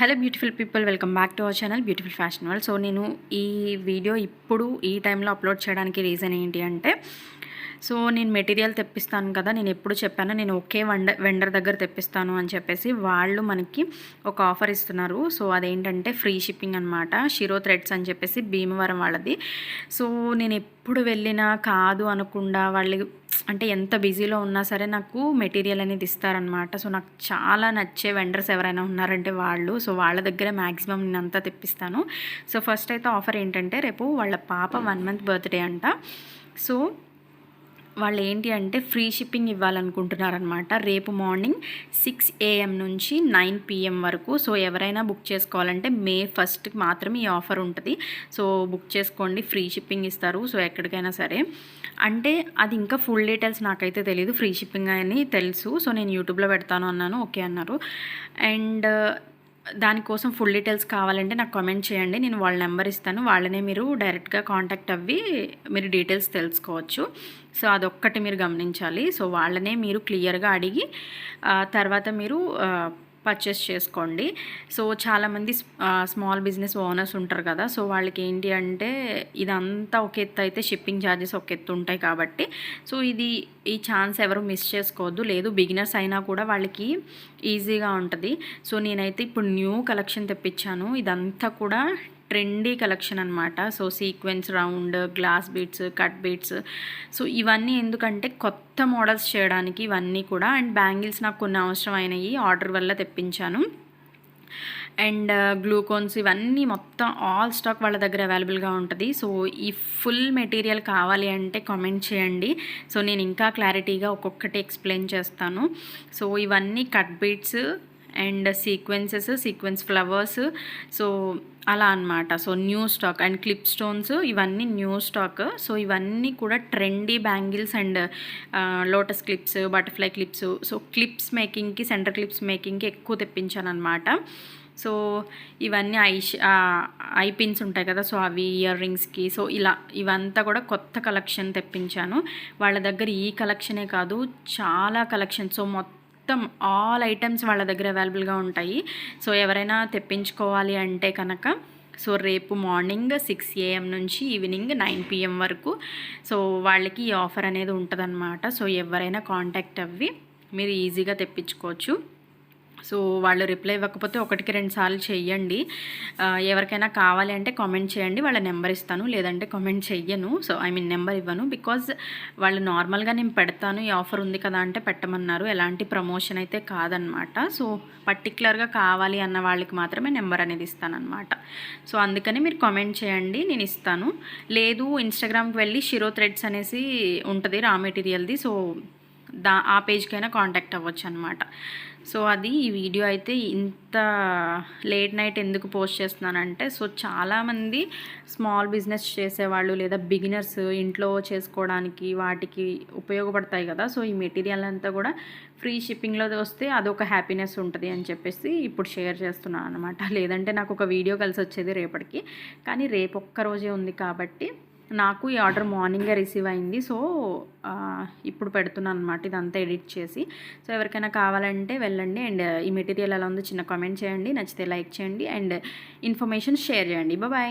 Hello beautiful people welcome back to our channel beautiful fashion world so నేను ఈ video ఇప్పుడు ఈ టైంలో అప్లోడ్ చేయడానికి రీజన్ ఏంటి అంటే సో నేను మెటీరియల్ తెప్పిస్తాను కదా నేను ఎప్పుడు చెప్పాను నేను ఒకే వండ వెండర్ దగ్గర తెప్పిస్తాను అని చెప్పేసి వాళ్ళు మనకి ఒక ఆఫర్ ఇస్తున్నారు. సో అదేంటంటే ఫ్రీ షిప్పింగ్ అనమాట షిరో థ్రెడ్స్ అని చెప్పేసి భీమవరం వాళ్ళది. సో నేను ఎప్పుడు వెళ్ళినా కాదు అనకుండా వాళ్ళు అంటే ఎంత బిజీలో ఉన్నా సరే నాకు మెటీరియల్ అనేది ఇస్తారనమాట సో నాకు చాలా నచ్చే వెండర్స్ ఎవరైనా ఉన్నారంటే వాళ్ళు. సో వాళ్ళ దగ్గర మ్యాక్సిమం నేను అంతా తెప్పిస్తాను. సో ఫస్ట్ అయితే ఆఫర్ ఏంటంటే రేపు వాళ్ళ పాప వన్ మంత్ బర్త్డే అంట. సో వాళ్ళు ఏంటి అంటే ఫ్రీ షిప్పింగ్ ఇవ్వాలనుకుంటున్నారనమాట రేపు మార్నింగ్ సిక్స్ ఏఎం నుంచి నైన్ పిఎం వరకు. సో ఎవరైనా బుక్ చేసుకోవాలంటే మే ఫస్ట్కి మాత్రమే ఈ ఆఫర్ ఉంటుంది. సో బుక్ చేసుకోండి ఫ్రీ షిప్పింగ్ ఇస్తారు. సో ఎక్కడికైనా సరే. అంటే అది ఇంకా ఫుల్ డీటెయిల్స్ నాకైతే తెలియదు ఫ్రీ షిప్పింగ్ అని తెలుసు. సో నేను యూట్యూబ్లో పెడతాను అన్నాను. ఓకే అన్నారు. అండ్ దానికోసం ఫుల్ డీటెయిల్స్ కావాలంటే నాకు కామెంట్ చేయండి. నేను వాళ్ళ నెంబర్ ఇస్తాను. వాళ్ళనే మీరు డైరెక్ట్గా కాంటాక్ట్ అవ్వి మీరు డీటెయిల్స్ తెలుసుకోవచ్చు. సో అదొక్కటి మీరు గమనించాలి. సో వాళ్ళనే మీరు క్లియర్గా అడిగి తర్వాత మీరు పర్చేస్ చేసుకోండి. సో చాలామంది స్మాల్ బిజినెస్ ఓనర్స్ ఉంటారు కదా సో వాళ్ళకి ఏంటి అంటే ఇదంతా ఒక ఎత్తు అయితే షిప్పింగ్ ఛార్జెస్ ఒక ఎత్తు ఉంటాయి కాబట్టి. సో ఇది ఈ ఛాన్స్ ఎవరు మిస్ చేసుకోవద్దు. లేదు బిగినర్స్ అయినా కూడా వాళ్ళకి ఈజీగా ఉంటుంది. సో నేనైతే ఇప్పుడు న్యూ కలెక్షన్ తెప్పించాను. ఇదంతా కూడా ట్రెండీ కలెక్షన్ అనమాట so sequins round glass beads cut beads. So ఇవన్నీ ఎందుకంటే కొత్త మోడల్స్ చేయడానికి ఇవన్నీ కూడా. అండ్ బ్యాంగిల్స్ నాకు కొన్ని అవసరం అయినాయి ఆర్డర్ వల్ల తెప్పించాను. అండ్ uh, గ్లూకోన్స్ ఇవన్నీ మొత్తం ఆల్ స్టాక్ వాళ్ళ దగ్గర అవైలబుల్గా ఉంటుంది. సో ఈ ఫుల్ మెటీరియల్ కావాలి అంటే కామెంట్ చేయండి. సో నేను ఇంకా క్లారిటీగా ఒక్కొక్కటి ఎక్స్ప్లెయిన్ చేస్తాను. సో ఇవన్నీ cut beads and sequins sequins flowers. So అలా అనమాట so new stock and clip stones ఇవన్నీ న్యూ స్టాక్. సో ఇవన్నీ కూడా trendy bangles and lotus clips butterfly clips. So clips మేకింగ్కి centre clips మేకింగ్కి ఎక్కువ తెప్పించాను అనమాట సో ఇవన్నీ ఐ ఐ పిన్స్ ఉంటాయి కదా సో అవి ఇయర్ రింగ్స్కి సో ఇలా ఇవంతా కూడా కొత్త కలెక్షన్ తెప్పించాను. వాళ్ళ దగ్గర ఈ కలెక్షనే కాదు చాలా కలెక్షన్ సో మొత్తం మొత్తం ఆల్ ఐటమ్స్ వాళ్ళ దగ్గర అవైలబుల్గా ఉంటాయి. సో ఎవరైనా తెప్పించుకోవాలి అంటే కనుక సో రేపు మార్నింగ్ సిక్స్ ఏఎం నుంచి ఈవినింగ్ నైన్ పిఎం వరకు సో వాళ్ళకి ఈ ఆఫర్ అనేది ఉంటుందన్నమాట. సో ఎవరైనా కాంటాక్ట్ అవ్వి మీరు ఈజీగా తెప్పించుకోవచ్చు. సో వాళ్ళు రిప్లై ఇవ్వకపోతే ఒకటికి రెండు సార్లు చెయ్యండి. ఎవరికైనా కావాలి అంటే కామెంట్ చేయండి. వాళ్ళ నెంబర్ ఇస్తాను లేదంటే కామెంట్ చెయ్యను. సో ఐ మీన్ నెంబర్ ఇవ్వను. బికాజ్ వాళ్ళు నార్మల్గా నేను పెడతాను ఈ ఆఫర్ ఉంది కదా అంటే పెట్టమన్నారు. ఎలాంటి ప్రమోషన్ అయితే కాదనమాట. సో పర్టికులర్గా కావాలి అన్న వాళ్ళకి మాత్రమే నెంబర్ అనేది ఇస్తానమాట సో అందుకని మీరు కామెంట్ చేయండి నేను ఇస్తాను. లేదు ఇన్స్టాగ్రామ్కి వెళ్ళి షిరో థ్రెడ్స్ అనేసి ఉంటుంది రా మెటీరియల్ది. సో దా ఆ పేజ్కైనా కాంటాక్ట్ అవ్వచ్చు అనమాట సో అది ఈ వీడియో అయితే ఇంత లేట్ నైట్ ఎందుకు పోస్ట్ చేస్తున్నానంటే సో చాలామంది స్మాల్ బిజినెస్ చేసేవాళ్ళు లేదా బిగినర్స్ ఇంట్లో చేసుకోవడానికి వాటికి ఉపయోగపడతాయి కదా. సో ఈ మెటీరియల్ అంతా కూడా ఫ్రీ షిప్పింగ్లో వస్తే అదొక హ్యాపీనెస్ ఉంటుంది అని చెప్పేసి ఇప్పుడు షేర్ చేస్తున్నాను అనమాట లేదంటే నాకు ఒక వీడియో కలిసి వచ్చేది రేపటికి. కానీ రేపు ఒక్క రోజే ఉంది కాబట్టి నాకు ఈ ఆర్డర్ మార్నింగే రిసీవ్ అయింది. సో ఇప్పుడు పెడుతున్నాను అనమాట ఇదంతా ఎడిట్ చేసి. సో ఎవరికైనా కావాలంటే వెళ్ళండి. అండ్ ఈ మెటీరియల్ ఎలా ఉందో చిన్న కామెంట్ చేయండి. నచ్చితే లైక్ చేయండి. అండ్ ఇన్ఫర్మేషన్ షేర్ చేయండి. బాయ్.